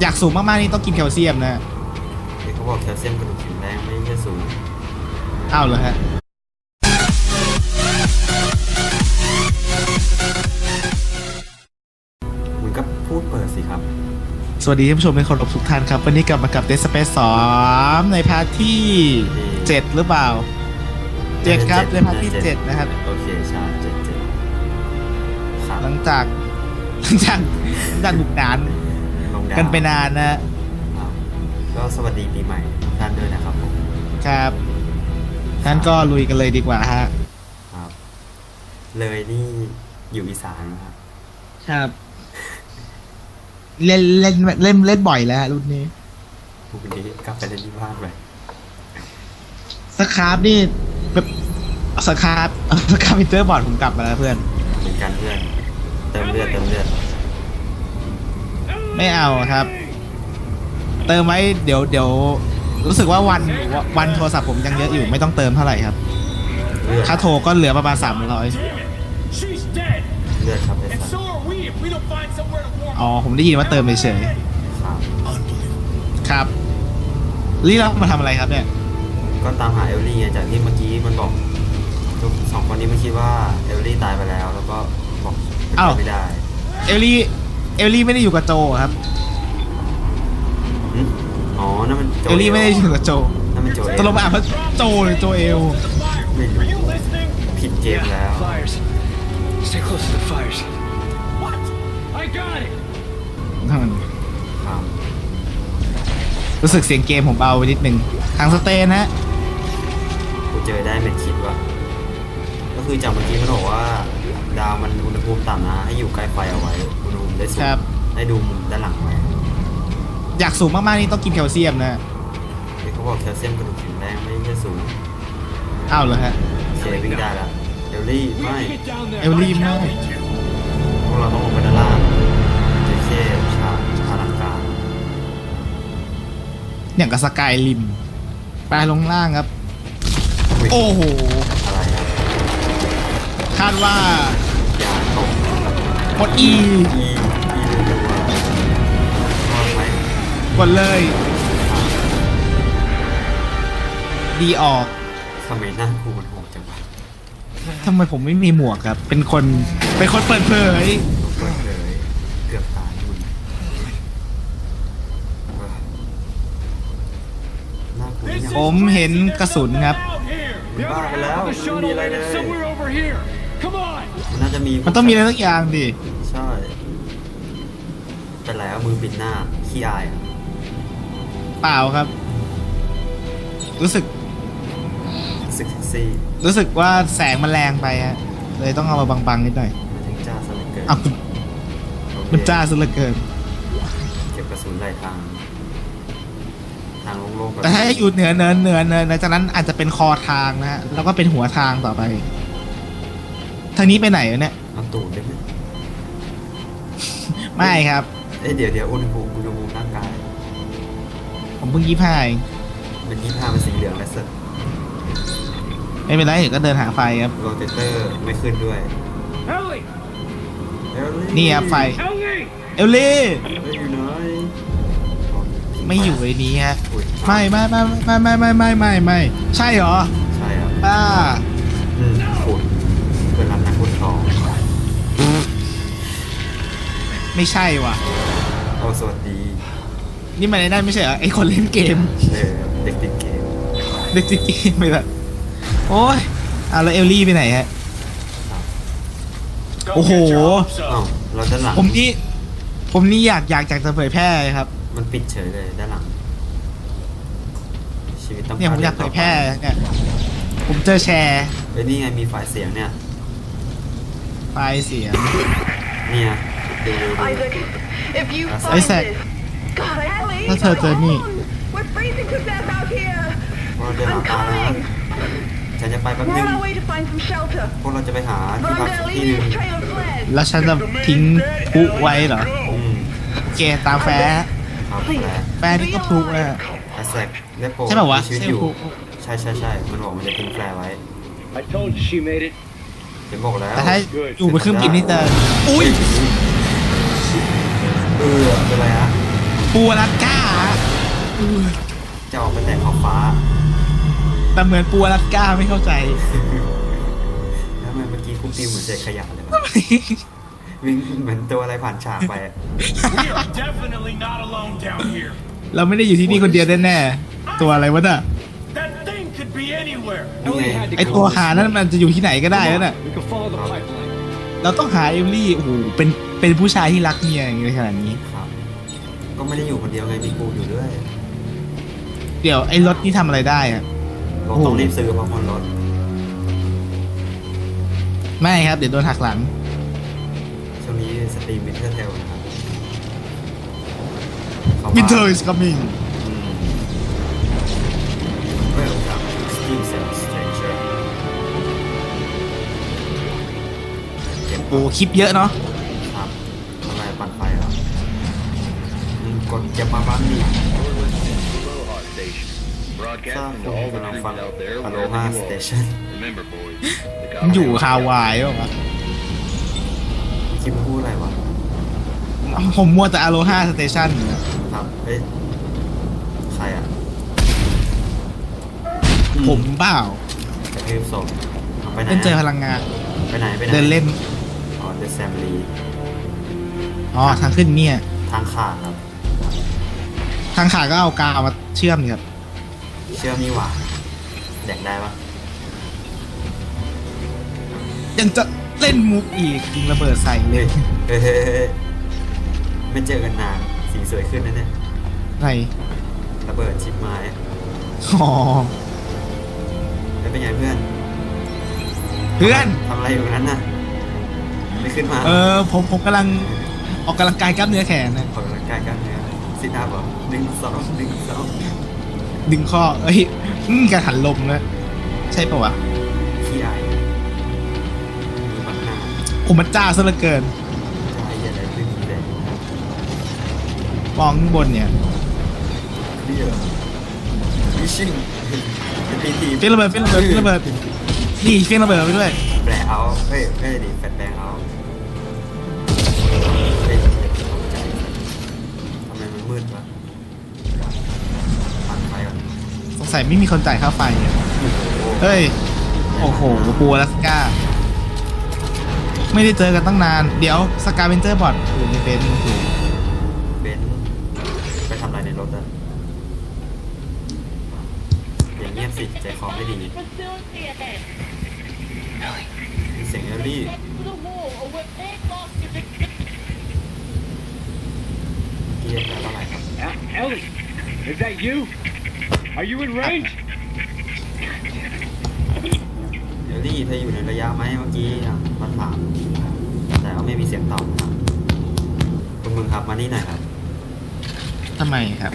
อยากสูงมากๆนี่ต้องกินแคลเซียมนะเด็กเขาบอกแคลเซียมกระดูกแข็งแรงไม่ใช่สูงอ้าวเหรอฮะมึงก็พูดเปิดสิครับ สวัสดีท่านผู้ชมที่เคารพทุกท่านครับ วันนี้กลับมากับ Dead Space 2ในพาร์ทที่7หรือเปล่า7ครับในพาร์ทที่7นะครับ โอเคใช่เจ็ดเจ็ดครับหลังจากหลังจากหลังจากบุกนานลงดาว กันไปนานนะครับก็สวัสดีปีใหม่ทุกท่านด้วยนะครับผมครับท่านก็ลุยกันเลยดีกว่าฮะครับ เลยนี่อยู่อีสานนะครับ ครับ เล่นเล่นเล่นเล่นบ่อยแล้วฮะรุ่นนี้พรุ่งนี้กลับไปเล่นที่บ้านไปสครับนี่แบบสครับสครับมิเตอร์บอร์ดผมกลับมาแล้วเพื่อนเหมือนกันเพื่อนเติมเลือดเติมเลือด ไม่เอาครับ เติมไว้เดี๋ยวเดี๋ยวรู้สึกว่าวันวันโทรศัพท์ผมยังเยอะอยู่ไม่ต้องเติมเท่าไหร่ครับเลือดค่าโทรก็เหลือประมาณ 300 She's dead, เลือดครับไอ้ and สัส so are we if we don't find somewhere to warm อ๋อผมได้ยินว่าเติมเฉยครับๆครับนี่เรามาทำอะไรครับเนี่ย ก็ตามหาเอลลี่ไงจากที่เมื่อกี้มันบอกทุกสองคนนี้มันคิดว่าเอลลี่ตายไปแล้ว แล้วก็บอกเป็นอ้าว ไปไม่ได้ เอลลี่ เอลลี่ไม่ได้อยู่กับโจครับ หึอ๋อ นั่นมันโจเอลลี่ไม่ได้อยู่กับโจนั่นมันโจเอตกลงมาอ่านว่าโจหรือโจเอล ไม่ Are รู้ you listening? ผิดเกมแล้ว Fires. Stay close to the fires. What? I got it. ครับ รู้สึกเสียงเกมผมเบาไปนิดนึงทางสเตนฮะ กูเจอได้เม็ดคิดว่ะก็คือจากเมื่อกี้มันบอกว่า ดาวมันอุณหภูมิต่ำนะ ให้อยู่ใกล้ไฟเอาไว้อุณหภูมิ ได้สูงครับให้ดูมุมด้านหลังไว้อยากสูงมากๆนี่ต้องกินแคลเซียมนะเด็กเขาบอกแคลเซียมกระดูกแข็งแรงไม่ใช่สูงอ้าวเหรอฮะเควิ่งได้แล้วเอลลี่ We ไม่ gotta get down there. Ellie, I'm no. counting you. พวกเราต้องลงไปด้านล่างเจเคชาชาลังการอย่างกับสกายริมไปลงล่างครับ โอ้โห อะไรอะคาดว่ายางตก กด E อี กดเลย ดีออกทำไมหน้ากูมันโหดจังวะทำไมผมไม่มีหมวกครับ เป็นคน เป็นคนเปิดเผย เปิดเลยเกือบตายมึงหน้ากู This ยัง is ผมเห็นกระสุนครับ out here. We The back other now. half of the We shuttle need landed like that. somewhere over here. Come on. มันน่าจะมีมันต้องมีอะไรสักอย่างดิ ใช่เป็นไรวะมือปิดหน้าขี้อายอะ เปล่าครับ รู้สึก สึกเซ็กซี่รู้สึกว่าแสงมันแรงไปฮะเลยต้องเอามาบังๆนิดหน่อยมันถึงจ้าซะเหลือเกินอ้าวโอเคมันจ้าซะเหลือเกิน เก็บกระสุนไหลทาง ทางโล่งๆแบบแต่ถ้าอยู่เหนือเนินเหนือเนินหลังจากนั้นอาจจะเป็นคอทางนะฮะแล้วก็เป็นหัวทางต่อไป ทางนี้ไปไหนวะเนี่ย เอาตูดได้ไหมไม่ครับ เอ้ยเดี๋ยวเดี๋ยวอุณหภูมิอุณหภูมิร่างกาย ผมเพิ่งยี่ห้าเองเป็นยี่ห้าเป็นสีเหลืองและเสร็จไม่เป็นไรเดี๋ยวก็เดินหาไฟครับ โรเตเตอร์ไม่ขึ้นด้วย Ellie. เอลลี่นี่ครับไฟ Ellie. เอลลี่ เอ้ยอยู่ไหนไม่อยู่ในนี้ฮะ อุ๊ยไม่ไม่ไม่ไม่ไม่ไม่ไม่ไม่ไม่ใช่เหรอใช่ครับป้าอืมขุดเวลานักขุดทองไม่ใช่ว่ะโอ้สวัสดี นี่มันไอ้นั่นไม่ใช่เหรอไอ้คนเล่นเกม เออเด็กติดเกมเด็กจริงๆไปละโอ้ยเอาแล้วเอลลี่ไปไหนฮะ Go Oh. get your hopes อ้าว up. เราด้านหลังผมนี่ผมนี่อยากอยากอยากจะเผยแพร่ครับ มันปิดเฉยเลยด้านหลัง ชีวิตต้องเนี่ยผมอยากเผยแพร่เนี่ยผมเจอแชร์เอ้ยนี่ไงมีไฟล์เสียงเนี่ยไฟล์เสียง เนี่ยดูดูดู Isaac, if you That's find Isaac. this, God, Ellie, That's her come journey. on. We're freezing to death out here. พวกเราเดินหา I'm ตาแล้ว coming. ฉันจะไปแป๊บ We're นึง on our way to find some shelter. พวกเราจะไปหา But ที่ I'm พัก gonna ที่ leave หนึ่ง you a trail of sled. แล้วฉันจะทิ้งพลุไว้เหรออืมโอเคตามแฟร์ครับ Please, แหละ แฟร์นี่ก็พลุนะฮะแอสแซกได้โปรดใช่ป่าวะมีชีวิตใช่อยู่พลุใช่ใช่ใช่มันบอกมันจะทิ้งแฟร์ไว้ I told you she made it. เห็นบอกแล้วแต่ถ้าอยู่บนเครื่องบินนี่จะอุ้ยเออเป็นไรฮะ ปูอลาสก้าฮะจะออกไปแต่ขอบฟ้า แต่เหมือนปูอลาสก้าไม่เข้าใจ แล้วทำไมเมื่อกี้คุณปิวเหมือนเศษขยะเลยวะวิ่งเหมือนตัวอะไรผ่านฉากไปอะ We are definitely not alone down here. เราไม่ได้อยู่ที่นี่คนเดียวแน่ๆตัวอะไรวะน่ะ That thing could be anywhere. Ellie had to ไอ go ตัว with หา us. นั้นมันจะอยู่ที่ไหนก็ได้แล้วน่ะ We can follow the pipeline. เราต้องหาเอมลี่โอ้โหเป็นเป็นผู้ชายที่รักเมียอย่างนี้ขนาดนี้ครับ ก็ไม่ได้อยู่คนเดียวไงมีกูอยู่ด้วยเดี๋ยวไอ้รถนี่ทำอะไรได้อะเราต้องรีบซื้อเพราะคนรถไม่ครับ เดี๋ยวโดนหักหลัง ช่วงนี้สตรีมวินเทอร์เทลนะครับขาว่า Winter is coming อืม Welcome to Steam Cell Stranger เก็บโอ้คลิปเยอะเนาะ ดเก็บมาบ้านนี่ Aloha Station. สร้าง Broadcasting ผ to ม all the กำลังฟัง troops out there อโล wherever ฮา you สเต are. ชัน Remember, boys, the มันอยู่ Goblin ฮาวายป่ะวะคลิปพูดอะไรวะ ผมมัวแต่อโลฮาสเตชันครับ เอ้ยใครอะผมเปล่ากระทืบศพเอาไปไหนเล่นเจอพอะลังงาน ไปไหน ไปไหนเดินเล่น อ๋อเดอะแซมลีอ๋อทางขึ้นเนี่ย ทางขาดครับ ทางขาก็เอากาวมาเชื่อมนี่ครับเชื่อมนี่หว่าแดกได้ปะยังจะเล่นมุกอีกยิงระเบิดใส่เลยเฮ้ยเฮ้ยเฮ้ยไม่เจอกันนานสีสวยขึ้นนะเนี่ยใส่ระเบิดชิปไม้อ๋อแล้วเป็นไงเพื่อนเพื่อน ทำอะไรอยู่นั้นน่ะไม่ขึ้นมาเออผมผมกำลังออกกำลังกายกล้ามเนื้อแขนนะ ออกกำลังกายกล้ามเนื้อซิทอัพเหรอหนึ่งสองหนึ่งสองดึงข้อ เอ้ยอืมการหันลมนะใช่ปะวะ ขี้อายมือมักหน้าผมมันจ้าซะเหลือเกินจะไอ้ยันอะไรขึ้นเลยมองข้างบนเนี่ยเครียดวิชิงเป็นปีทีเฟี้ยงระเบิดเฟี้ยงระเบิดเฟี้ยงระเบิดนี่เฟี้ยงระเบิดไปด้วย แปลเอาเฮ้ยเฮ้ยดิแฟลชแบงเอา สงสัยไม่มีคนจ่ายค่าไฟอะโอ้โหเฮ้ย โอ้โหปูอลาสก้า ไม่ได้เจอกันตั้งนาน เดี๋ยวสกาเวนเจอร์บอดอยู่ในเบนซ์ถูกเบนซ์ไปทำอะไรในรถอะอย่างเงียบสิใจคอไม่ดีมีเสียงเอลลี่เกียร์แปลว่าอะไรครับ Ah, Ellie, is that you? Are you in range? เอลลี่เธออยู่ในระยะไหมเมื่อกี้อะมาถาม แต่ว่าไม่มีเสียงตอบนะครับคุณมึงครับมานี่หน่อยครับ ทำไมครับ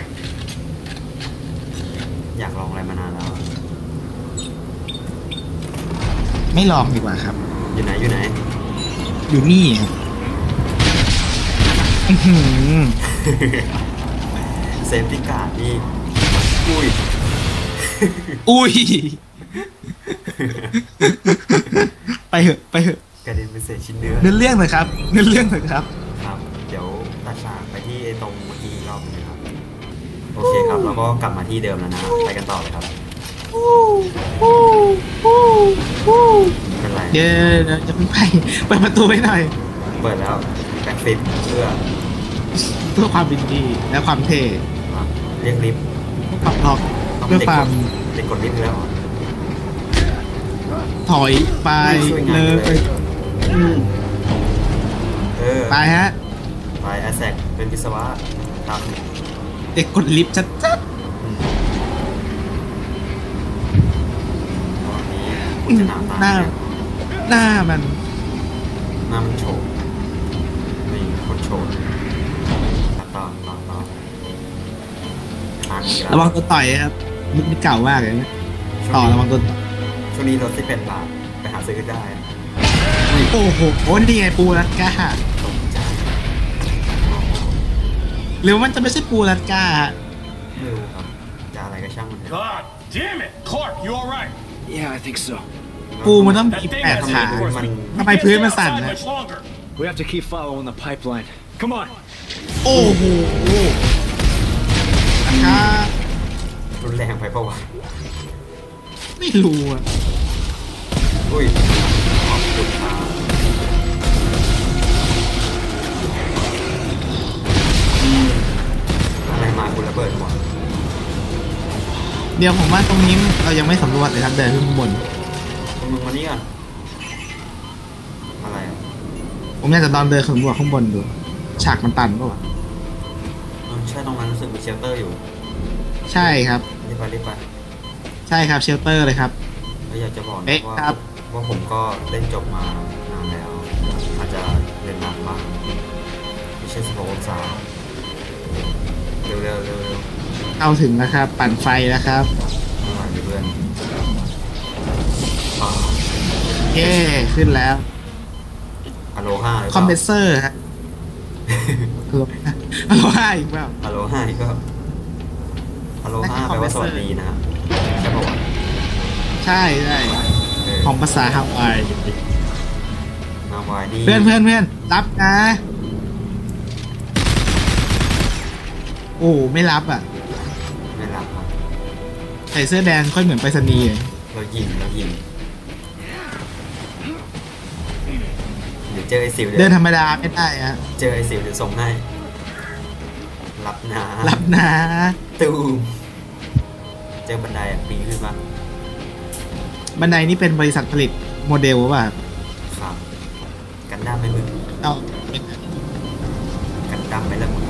อยากลองอะไรมานานแล้วอะไม่ลองดีกว่าครับ อยู่ไหนอยู่ไหน อยู่นี่ครับอื้อหือเซฟตี้การ์ดนี่ อุ้ยอุ้ย ไปเหอะไปเหอะกระเด็นเป็นเศษชิ้นเนื้อเนื้อเรื่องหน่อยครับ เนื้อเรื่องหน่อยครับ ครับ เดี๋ยวตัดฉากไปที่ไอ้ตรงเมื่อกี้อีกรอบหนึงนะครับ โอเคครับแล้วก็กลับมาที่เดิมแล้วนะไปกันต่อเลยครับเป็นไรเดี๋ยวเดี๋ยวจะเพิ่งไปเปิดประตูไว้หน่อย เปิดแล้วแบ็คฟลิปเพื่อเพื่อความเป็นดีและความเท่ครับเรียกลิฟต์ปรับ ล็อกต้องเพื่อเด็กควากมดเด็กกดลิฟต์แล้วถอยไปช่วยงานเลเลยยเออไปฮะไปแอสแซกเป็นวิศวะตามเด็กกดลิฟต์ชัดอืมตอนนี้คุณจะหนาวตาหน้าเนี่ยๆหน้ามันหน้ามันโฉบนี่คนโฉบ ระวังตัวต่อยครับมุกนี่เก่ามากเลยนะช่วต่องนี้ระวังตัวช่วงนี้รถสิบเป็ดบาทไปหาซื้อได้โอ้โหโอ้นี่ไงปูรัดก้าตกใจหรือว่ามันจะไม่ใช่ปูรัดก้าฮะไม่รู้ครับจะอะไรก็ช่างมันเถอะ God damn it! Clark, you alright? Yeah, I think so. ปูมันต้อง That มี thing แปด has ขา reinforcements. We ทำไม can't พื้น stay มันสั่น outside นะ much longer. We have to keep following the pipeline. Come on. โอ้โห วะไม่รู้อะอุ้ยขอบคุณครับอืมอะไรมาคุณระเบิดหมดเดี๋ยวผมว่าตรงนี้เรายังไม่สำรวจเลยครับเดินขึ้นข้างบน มึงมานี่ก่อนอะไรอะผมอยากจะลองเดินสำรวจข้างบนดู ฉากมันตันปะวะเออใช่ตรงนั้นรู้สึกมีเชลเตอร์อยู่ ใช่ครับ รีบไปรีบไปใช่ครับเชลเตอร์เลยครับ แล้วอยากจะบอกนะเอ๊ะว่าครับ ว่าผมก็เล่นจบมานานแล้ว อาจจะเล่นนานบ้างไม่ใช่สิบหกองศาเร็วๆเร็วๆเร็วเข้าถึงแล้วครับ ปั่นไฟแล้วครับๆไม่ไหวเพื่อนอ่าเย้ขึ้นแล้วอโลห้าหรือคอมเพรเปสล่าเซอร์ฮะ ฮัลโหลฮัลโหลห้าอีกเปล่าอโลห้านี่ก็ อโลห้านั่นคือแปลว่าส compressor วัสดีนะฮะใช่ป่าวะใช่ใช่เออของภาษาฮาวายนาวายนี่เพื่อนเพื่อนเพื่อนรับนะ โอ้ไม่รับอะ ไม่รับครับใส่เสื้อแดงค่อยเหมือนไปรษณีย์เลยเรายิงเรายิงเดี๋ยวเจอไอ้สิวเดี๋เดิยนวธรรมดาไม่ได้ฮะ เจอไอ้สิวเดี๋ยวส่งให้ รับนะรับนะตูมเจอบันไดอะปีนขึ้นมาบันไดนี่เป็นบริษัทผลิตโมเดลป่ะครับกันดั้มไหมมึงเอาเป็นกันดั้มไหมล่ะมึง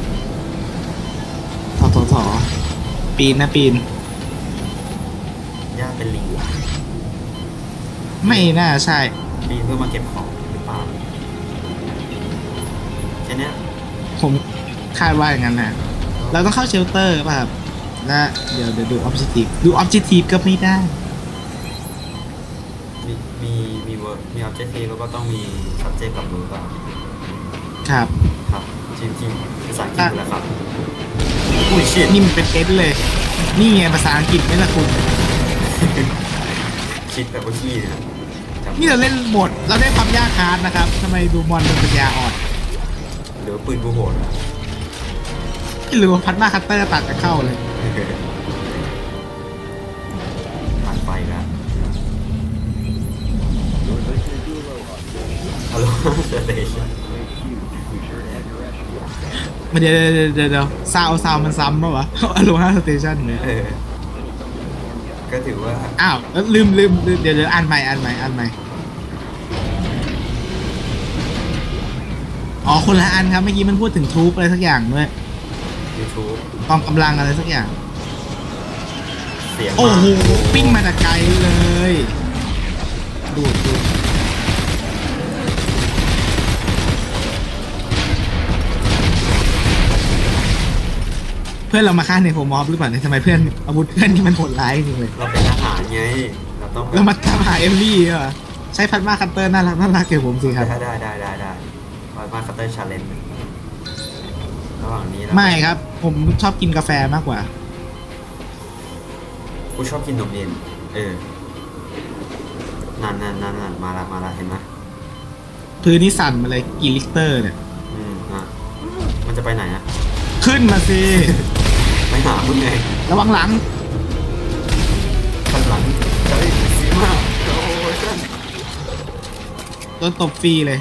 ถอถอถอปีนนะปีนย่าเป็นลิงไม่น่าใช่ปีนเพื่อมาเก็บของหรือเปล่าแค่เนี้ยผม คาดว่าอย่างนั้นนะเราต้องเข้าเชลเตอร์ป่ะครับและเดี๋ยวเดี๋ยวดูออบเจ i v e ดูออบเจ i v e ก็ไม่ได้ มีมีมีเวิร์มีออบเจกตีแล้วก็ต้องมี subject กับ verb ป่ะครับ ครับจริงจริงๆภาษาอังกฤษอยู่แล้วครับอุ้ยชิดนี่มันเป็นเอสเลย นี่ไงภาษาอังกฤษไม่ละคุณ คิดแบบว่าขี้นะจำนี่เราเล่นหมดเราได้ความยากฮาร์ดนะครับทำไมดูมอนเป็นปัญญาอ่อน หรือว่าปืนกูโหดอะ ไม่รู้ว่าพัดมาคัตเตอร์ตัดจะเข้าเลยผ่านไปกัน You're listening to Aloha. ฮัลโหลสเตชัน Be sure to have your rescue. มาเดี๋ยวเดี๋ยวเดี๋ยวเดี๋ยวซาวซาวมันซ้ำปะวะอโลฮาสเตชันเนี่ยเออก็ถือว่า อ้าวแล้วลืมลืมลืมเดี๋ยวเดี๋ยวอ่านใหม่อ่านใหม่อ่านใหม่อ๋อคนละอันครับเมื่อกี้มันพูดถึงทูปอะไรสักอย่างด้วย YouTube กองกำลังอะไรสักอย่าง เสียงโอ้โหมากปิ้งมาจากไกลเลย ดูดดูดเพื่อนเรามาฆ่าเนโครมอฟหรือเปล่าเนี่ยทำไมเพื่อนอาวุธเพื่อนที่มันโหดร้ายจริงเลย เราเป็นทหารไง เราต้องเรามาตามหาเอมลี่เหรอใช้พัดมาคัตเตอร์น่ารักน่ารักเกี่ยวผมสิครับ ได้ได้ได้ได้ได้มามาคัตเตอร์ชาเลนจ์ ระหว่างนี้เราไม่ครับ ผมชอบกินกาแฟมากกว่า กูชอบกินนมเย็น เออนั่นนั่นนั่นนั่นมาละมาละเห็นไหมพื้นนี่สั่นมาเลยกี่ลิตรเนี่ย อืมอะมันจะไปไหนอะขึ้นมาสิ ไปหามึงไงระวังหลังขันหลังเฮ้ยสีมากโอ้ยฉันโดนตบฟรีเลย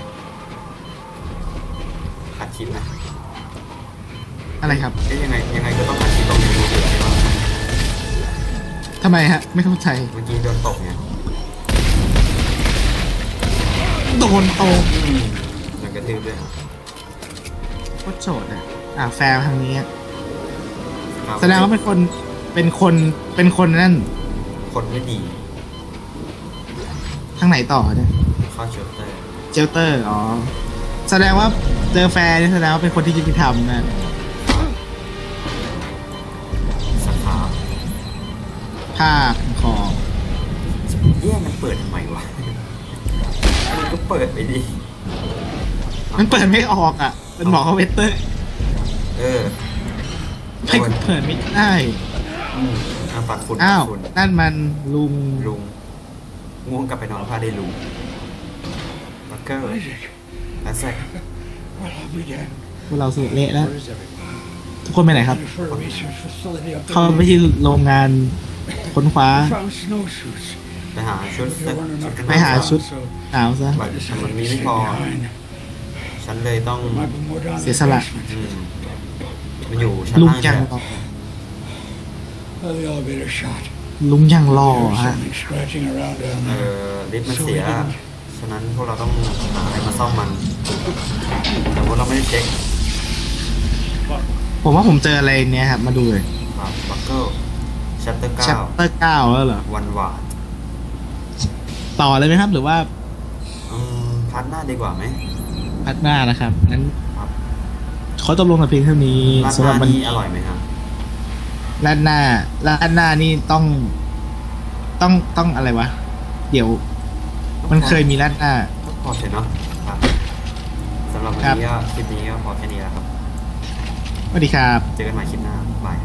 อัดคลิปนะ อะไรครับเอ๊ยยังไงยังไงก็ต้องอัดคลิปตรงนี้ดูเดือดใช่ปะทำไมฮะ ไม่เข้าใจ เมื่อกี้โดนตกไงโดนตบอืมโดนกระทืบด้วยโคตรโฉดอะอ่าแฟร์ทางนี้อะครับแสดงว่าเป็นคนเป็นคนเป็นคนนั่นคนไม่ดีทางไหนต่อเนี่ยเข้าเชลเตอร์เจลเตอร์อ๋อแสดงว่าเจอแฟร์นี่แสดงว่าเป็นคนที่ยุติธรรมนะ ผ้าคอแย่มันเปิดทำไมวะมันก็เปิดไปดิ มันเปิดไม่ออกอะเป็นบอกเขาเวสเตอร์เออไม่เปิดไม่ได้อืมอะปัดฝุ่นอ้าวปัดฝุ่นนั่นมันลุงลุงง่วงกลับไปนอนผ้าได้ลุงบักเกอร์แล้วแซก What have we done? พวกเราสุดเละแล้ว Where is everyone? ทุกคนไปไหนครับ For a research facility up เข้าไปที่โรงงาน ค้นคว้า Found snowsuits. ไปหาชุด There weren't enough to ไปหาชุด so หนาวซะ I decided Mình to nghĩ stay khó. behind. ฉันเลยต้อง There might be more down in Sẽ the sao lại? basement. อืมมันอยู่ชั้นลุงล่างยังเนี่ยรอ Oh, the elevator shot. ลุงยังรอ There was ฮะ something scratching around down เอ there. อลิฟต์มันเสีย ฉะนั้นพวกเราต้องหาอะไรมาซ่อมมัน แต่พวกเราไม่ได้เช็คผมว่าผมเจออะไรเนี่ยครับมาดูเลยครับบัคเกิล ชัตเตอร์ชัเก้าปเตอร์เก้าแล้วเหรอ วันวาดต่อเลยไหมครับ หรือว่าอืมพัดหน้าดีกว่าไหม พัดหน้านะครับงั้นครับ ขอจบลงแต่เพียงเท่านี้ราดสำหหรับน้ามันนี่อร่อยไหมครับ ร้านหน้าร้านหน้านี่ต้อง ต้องต้องอะไรวะ เดี๋ยว มันเคยมีร้านหน้าพอเถอะเนาะครับสำหรับวันครับนี้ก็คลิปนี้ก็พอแค่นี้แล้วครับ สวัสดีครับ เจอกันใหม่คลิปหน้า บาย